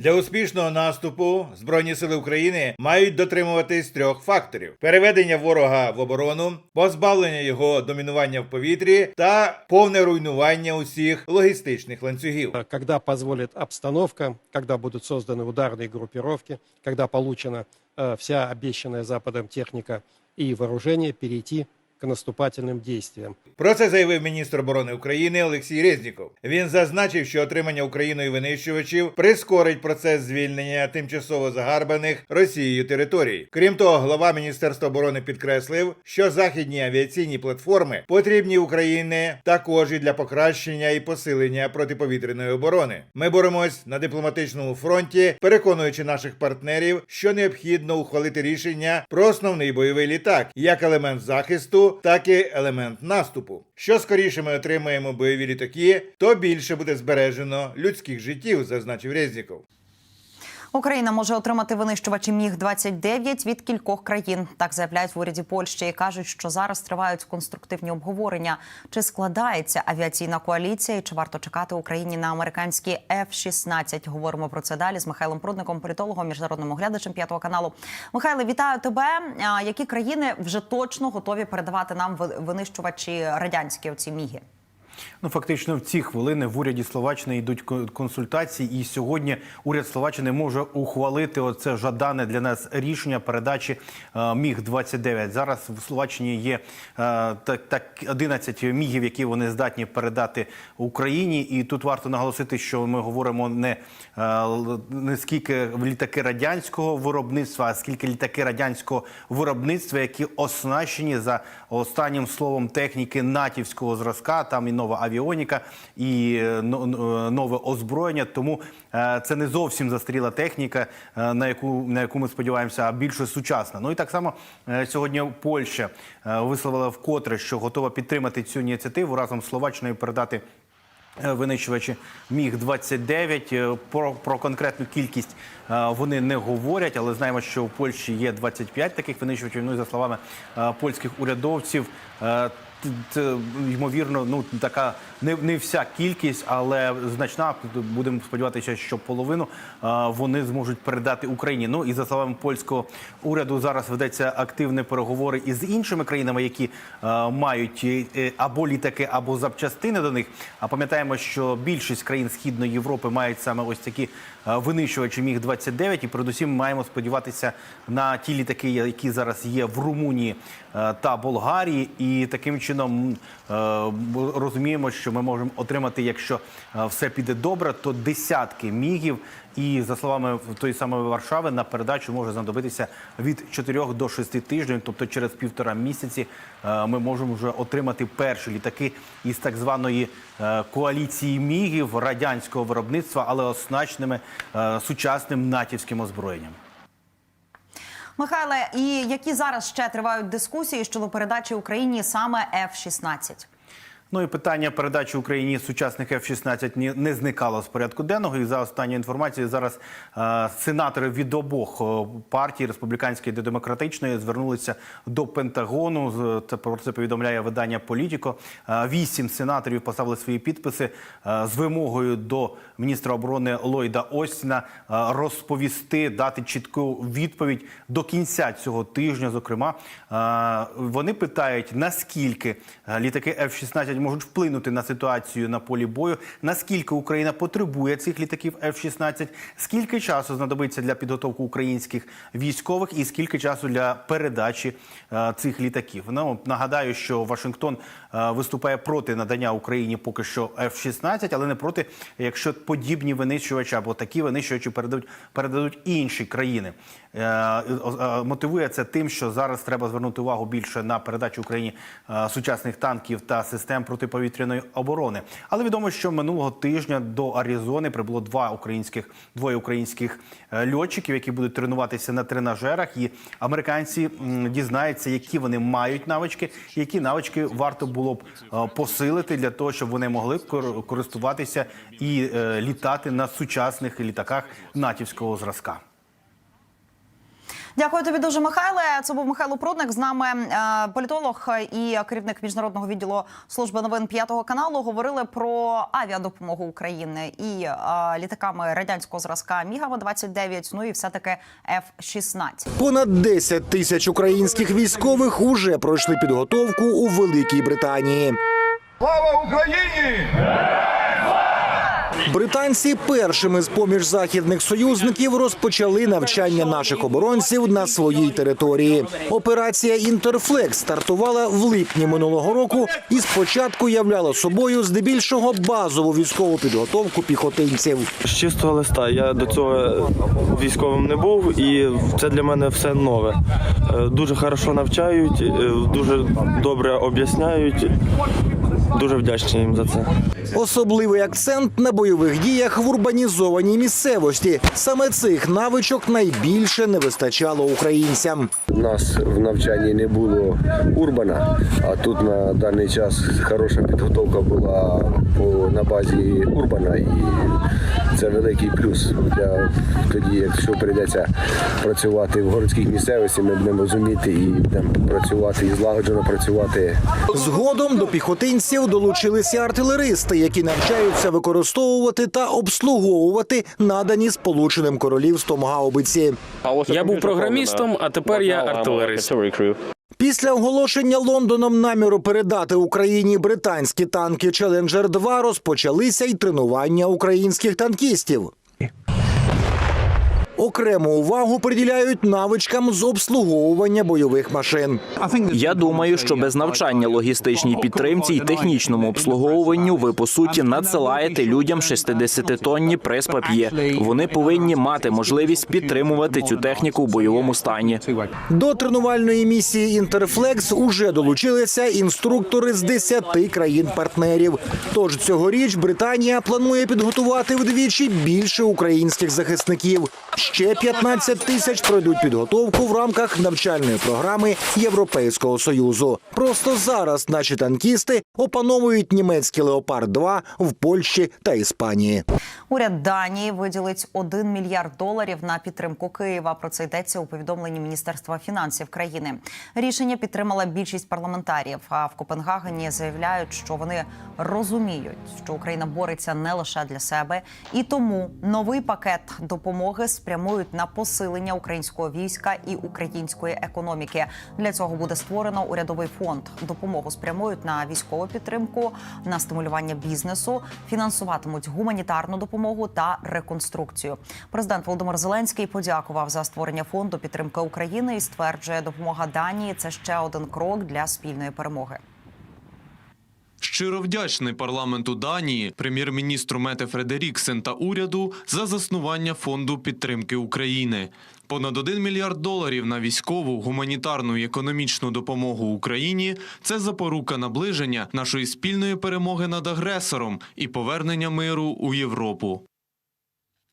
Для успішного наступу Збройні сили України мають дотримуватись трьох факторів: переведення ворога в оборону, позбавлення його домінування в повітрі та повне руйнування усіх логістичних ланцюгів. когда позволит обстановка, когда будут созданы ударные группировки, когда получена э, вся обещанная Западом техника и вооружение, перейти к наступательным действиям. Про це заявив міністр оборони України Олексій Резніков. Він зазначив, що отримання Україною винищувачів прискорить процес звільнення тимчасово загарбаних Росією територій. Крім того, глава міністерства оборони підкреслив, що західні авіаційні платформи потрібні Україні також і для покращення і посилення протиповітряної оборони. Ми боремось на дипломатичному фронті, переконуючи наших партнерів, що необхідно ухвалити рішення про основний бойовий літак як елемент захисту, так і елемент наступу. Що скоріше ми отримаємо бойові літаки, то більше буде збережено людських життів, зазначив Резніков. Україна може отримати винищувачі міг 29 від кількох країн. Так заявляють в уряді Польщі і кажуть, що зараз тривають конструктивні обговорення. Чи складається авіаційна коаліція, і чи варто чекати Україні на американські F-16? Говоримо про це далі з Михайлом Прудником, політологом, міжнародним оглядачем п'ятого каналу. Михайле, вітаю тебе. Які країни вже точно готові передавати нам винищувачі радянські оці міги? Ну, фактично, в ці хвилини в уряді Словаччини йдуть ко- консультації, і сьогодні уряд Словаччини може ухвалити оце жадане для нас рішення передачі е, міг 29 Зараз в Словаччині є е, так, так 11 мігів, які вони здатні передати Україні. І тут варто наголосити, що ми говоримо не, е, не скільки літаки радянського виробництва, а скільки літаки радянського виробництва, які оснащені за останнім словом техніки натівського зразка. Там і нова авіоніка, і е, но- нове озброєння. Тому е, це не зовсім застаріла техніка, е, на яку на яку ми сподіваємося, а більше сучасна. Ну і так само е, сьогодні Польща е, висловила вкотре, що готова підтримати цю ініціативу разом з Словаччиною передати. е, Винищувачі міг 29 Е, про, про конкретну кількість е, вони не говорять, але знаємо, що в Польщі є 25 таких винищувачів. Ну і за словами е, польських урядовців, е, це ймовірно, ну така не, не вся кількість, але значна. Будемо сподіватися, що половину е, вони зможуть передати Україні. Ну і за словами польського уряду, зараз ведеться активні переговори із іншими країнами, які е, мають е, або літаки, або запчастини до них. А пам'ятаємо, що більшість країн Східної Європи мають саме ось такі е, винищувачі міг 29 і передусім маємо сподіватися на ті літаки, які зараз є в Румунії е, та Болгарії, і таким чином е, розуміємо, що ми можемо отримати, якщо е, все піде добре, то десятки мігів. І за словами тої самої Варшави, на передачу може знадобитися від 4 до 6 тижнів, тобто через півтора місяці е, ми можемо вже отримати перші літаки із так званої е, коаліції мігів радянського виробництва, але оснащеними е, сучасним натівським озброєнням. Михайле, і які зараз ще тривають дискусії щодо передачі Україні саме F-16? Ну і питання передачі Україні сучасних F-16 ні- не зникало з порядку денного. І за останньою інформацією, зараз е, сенатори від обох е, партій республіканської та демократичної звернулися до Пентагону. Це про це повідомляє видання Політіко. Е, Вісім сенаторів поставили свої підписи е, з вимогою до міністра оборони Ллойда Остіна розповісти, дати чітку відповідь до кінця цього тижня. Зокрема, вони питають наскільки літаки F-16 можуть вплинути на ситуацію на полі бою, наскільки Україна потребує цих літаків F-16, скільки часу знадобиться для підготовки українських військових, і скільки часу для передачі е, цих літаків. Ну нагадаю, що Вашингтон е, виступає проти надання Україні поки що F-16, але не проти, якщо подібні винищувачі або такі винищувачі передадуть передадуть інші країни. Е, Мотивує це тим, що зараз треба звернути увагу більше на передачу Україні сучасних танків та систем протиповітряної оборони. Але відомо, що минулого тижня до Аризони прибуло два українських двоє українських е, льотчиків, які будуть тренуватися на тренажерах. І американці дізнаються, які вони мають навички, які навички варто було б е, посилити для того, щоб вони могли користуватися і е, літати на сучасних літаках натівського зразка. Дякую тобі дуже, Михайле. Це був Михайло Прудник. З нами е, політолог і керівник міжнародного відділу служби новин п'ятого каналу. Говорили про авіадопомогу України і е, літаками радянського зразка Мігава 29 Ну і все таки F-16. Понад 10 тисяч українських військових уже пройшли підготовку у Великій Британії. Слава Україні! Британці першими з поміж західних союзників розпочали навчання наших оборонців на своїй території. Операція Інтерфлекс стартувала в липні минулого року і спочатку являла собою здебільшого базову військову підготовку піхотинців. З чистого листа я до цього військовим не був, і це для мене все нове. Е, Дуже хорошо навчають, е, дуже добре об'ясняють. Дуже вдячний їм за це. Особливий акцент на бойових діях в урбанізованій місцевості. Саме цих навичок найбільше не вистачало українцям. У нас в навчанні не було урбана, а тут на даний час хороша підготовка була на базі урбана, і це великий плюс для тоді, якщо прийдеться працювати в городських місцевостях, ми будемо зуміти і будемо працювати і злагоджено працювати Згодом до піхотинців долучилися артилеристи, які навчаються використовувати та обслуговувати надані Сполученим Королівством гаубиці. Я був програмістом, а тепер я артилерист. Після оголошення Лондоном наміру передати Україні британські танки Челенджер 2 розпочалися й тренування українських танкістів. Окрему увагу приділяють навичкам з обслуговування бойових машин. Я думаю, що без навчання логістичній підтримці і технічному обслуговуванню ви по суті надсилаєте людям 60-тонні прес-пап'є. Вони повинні мати можливість підтримувати цю техніку в бойовому стані. До тренувальної місії Інтерфлекс уже долучилися інструктори з 10 країн-партнерів. Тож цьогоріч Британія планує підготувати вдвічі більше українських захисників. Ще 15 тисяч пройдуть підготовку в рамках навчальної програми Європейського союзу. Просто зараз наші танкісти опановують німецький леопард 2 в Польщі та Іспанії. Уряд Данії виділить 1 мільярд доларів на підтримку Києва. Про це йдеться у повідомленні Міністерства фінансів країни. Рішення підтримала більшість парламентарів. А в Копенгагені заявляють, що вони розуміють, що Україна бореться не лише для себе, і тому новий пакет допомоги спрямують на посилення українського війська і української економіки. Для цього буде створено урядовий фонд. Допомогу спрямують на військову підтримку, на стимулювання бізнесу, фінансуватимуть гуманітарну допомогу та реконструкцію. Президент Володимир Зеленський подякував за створення фонду підтримки України і стверджує, допомога Данії це ще один крок для спільної перемоги. Щиро вдячний парламенту Данії, прем'єр-міністру Мете Фредеріксен та уряду за заснування фонду підтримки України. Понад 1 мільярд доларів на військову, гуманітарну і економічну допомогу Україні це запорука наближення нашої спільної перемоги над агресором і повернення миру у Європу.